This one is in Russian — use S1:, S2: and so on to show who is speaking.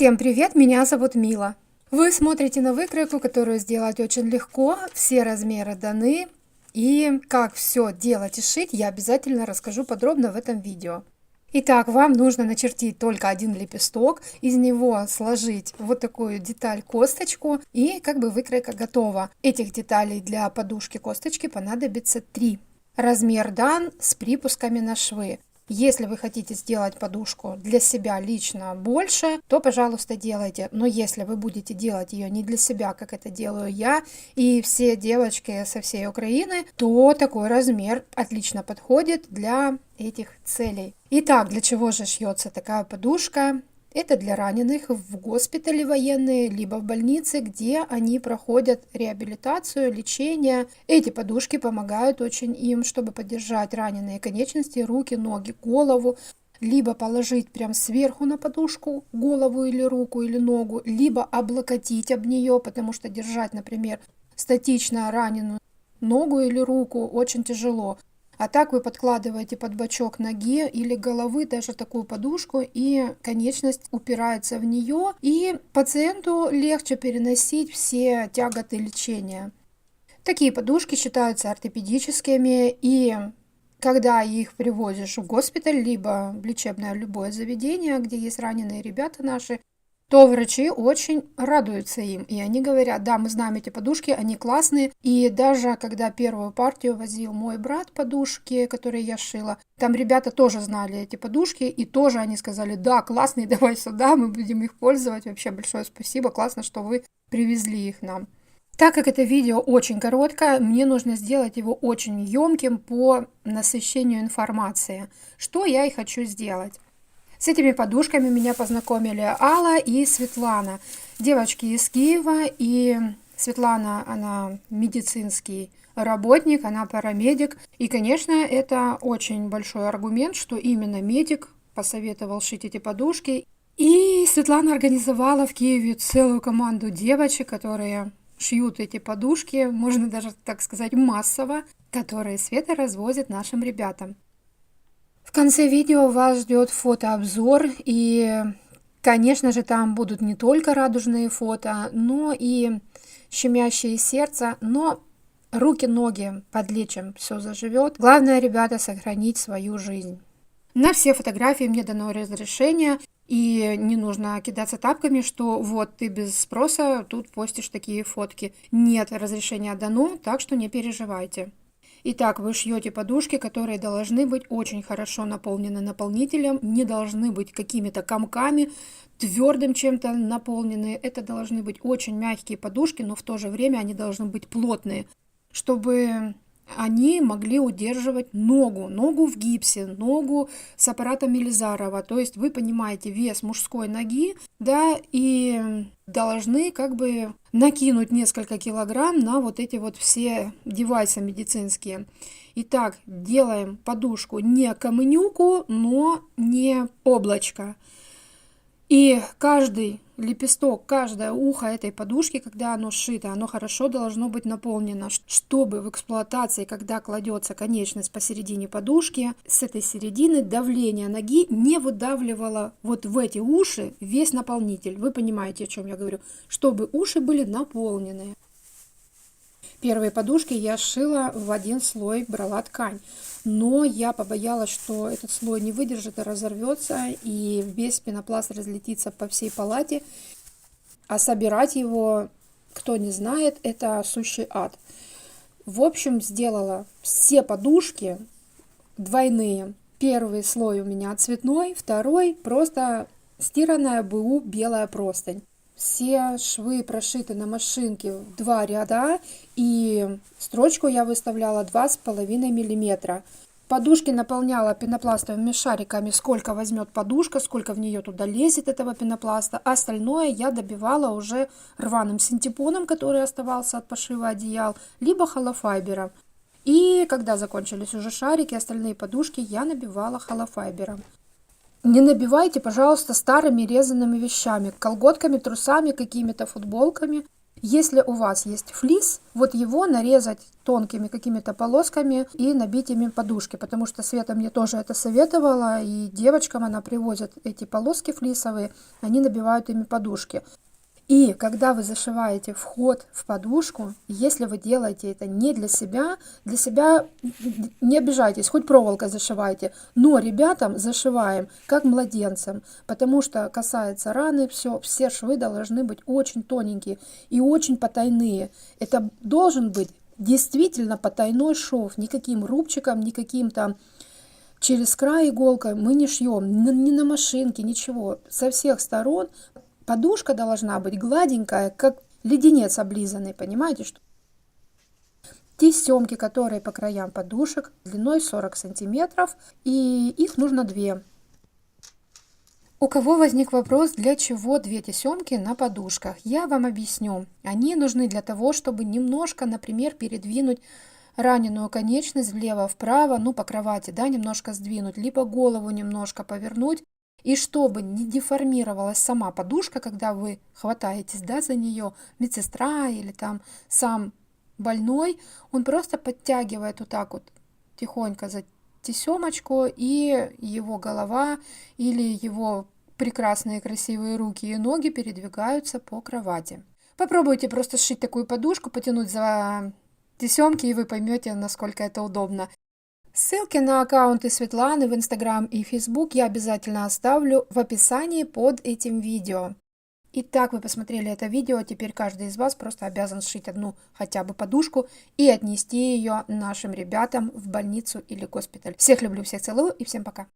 S1: Всем привет, меня зовут Мила. Вы смотрите на выкройку, которую сделать очень легко, все размеры даны, и как все делать и шить, я обязательно расскажу подробно в этом видео. Итак, вам нужно начертить только один лепесток, из него сложить вот такую деталь косточку и как бы выкройка готова. Этих деталей для подушки косточки понадобится три. Размер дан с припусками на швы. Если вы хотите сделать подушку для себя лично больше, то, пожалуйста, делайте. Но если вы будете делать ее не для себя, как это делаю я и все девочки со всей Украины, то такой размер отлично подходит для этих целей. Итак, для чего же шьется такая подушка? Это для раненых в госпитале военные, либо в больнице, где они проходят реабилитацию, лечение. Эти подушки помогают очень им, чтобы поддержать раненые конечности, руки, ноги, голову, либо положить прям сверху на подушку голову или руку или ногу, либо облокотить об нее, потому что держать, например, статично раненую ногу или руку очень тяжело. А так вы подкладываете под бочок ноги или головы даже такую подушку, и конечность упирается в нее, и пациенту легче переносить все тяготы лечения. Такие подушки считаются ортопедическими, и когда их привозишь в госпиталь, либо в лечебное любое заведение, где есть раненые ребята наши, то врачи очень радуются им. И они говорят, да, мы знаем эти подушки, они классные. И даже когда первую партию возил мой брат подушки, которые я шила, там ребята тоже знали эти подушки, и тоже они сказали, да, классные, давай сюда, мы будем их пользовать. Вообще большое спасибо, классно, что вы привезли их нам. Так как это видео очень короткое, мне нужно сделать его очень емким по насыщению информации. Что я и хочу сделать. С этими подушками меня познакомили Алла и Светлана. Девочки из Киева, и Светлана, она медицинский работник, она парамедик. И, конечно, это очень большой аргумент, что именно медик посоветовал шить эти подушки. И Светлана организовала в Киеве целую команду девочек, которые шьют эти подушки, можно даже так сказать массово, которые Света развозит нашим ребятам. В конце видео вас ждет фотообзор и, конечно же, там будут не только радужные фото, но и щемящие сердце, но руки-ноги подлечим, все заживет. Главное, ребята, сохранить свою жизнь. На все фотографии мне дано разрешение, и не нужно кидаться тапками, что вот ты без спроса тут постишь такие фотки. Нет, разрешение дано, так что не переживайте. Итак, вы шьете подушки, которые должны быть очень хорошо наполнены наполнителем, не должны быть какими-то комками, твердым чем-то наполнены. Это должны быть очень мягкие подушки, но в то же время они должны быть плотные, чтобы они могли удерживать ногу, ногу в гипсе, ногу с аппаратом Мелизарова. То есть вы понимаете вес мужской ноги, да, и должны как бы накинуть несколько килограмм на вот эти вот все девайсы медицинские. Итак, делаем подушку не каменюку, но не облачко. И каждый лепесток, каждое ухо этой подушки, когда оно сшито, оно хорошо должно быть наполнено, чтобы в эксплуатации, когда кладется конечность посередине подушки, с этой середины давление ноги не выдавливало вот в эти уши весь наполнитель. Вы понимаете, о чем я говорю? Чтобы уши были наполнены. Первые подушки я шила в один слой, брала ткань. Но я побоялась, что этот слой не выдержит и разорвется, и весь пенопласт разлетится по всей палате. А собирать его, кто не знает, это сущий ад. В общем, сделала все подушки двойные. Первый слой у меня цветной, второй просто стиранная БУ белая простынь. Все швы прошиты на машинке в два ряда, и строчку я выставляла 2,5 миллиметра. Подушки наполняла пенопластовыми шариками, сколько возьмет подушка, сколько в нее туда лезет этого пенопласта. Остальное я добивала уже рваным синтепоном, который оставался от пошива одеял, либо холофайбером. И когда закончились уже шарики, остальные подушки я набивала холофайбером. Не набивайте, пожалуйста, старыми резанными вещами, колготками, трусами, какими-то футболками. Если у вас есть флис, вот его нарезать тонкими какими-то полосками и набить ими подушки, потому что Света мне тоже это советовала, и девочкам она привозит эти полоски флисовые, они набивают ими подушки. И когда вы зашиваете вход в подушку, если вы делаете это не для себя, для себя не обижайтесь, хоть проволокой зашивайте, но ребятам зашиваем как младенцам, потому что касается раны, все, все швы должны быть очень тоненькие и очень потайные. Это должен быть действительно потайной шов, никаким рубчиком, никаким там через край иголкой мы не шьем, ни на машинке, ничего. Со всех сторон Подушка должна быть гладенькая, как леденец облизанный, понимаете? Что? Тесемки, которые по краям подушек, длиной 40 сантиметров, и их нужно две. У кого возник вопрос, для чего две тесемки на подушках? Я вам объясню. Они нужны для того, чтобы немножко, например, передвинуть раненую конечность влево-вправо, ну, по кровати, да, немножко сдвинуть, либо голову немножко повернуть, и чтобы не деформировалась сама подушка, когда вы хватаетесь да, за нее, медсестра или там сам больной, он просто подтягивает вот так вот тихонько за тесемочку, и его голова или его прекрасные красивые руки и ноги передвигаются по кровати. Попробуйте просто сшить такую подушку, потянуть за тесемки, и вы поймете, насколько это удобно. Ссылки на аккаунты Светланы в Инстаграм и Фейсбук я обязательно оставлю в описании под этим видео. Итак, вы посмотрели это видео, теперь каждый из вас просто обязан сшить одну хотя бы подушку и отнести ее нашим ребятам в больницу или госпиталь. Всех люблю, всех целую и всем пока.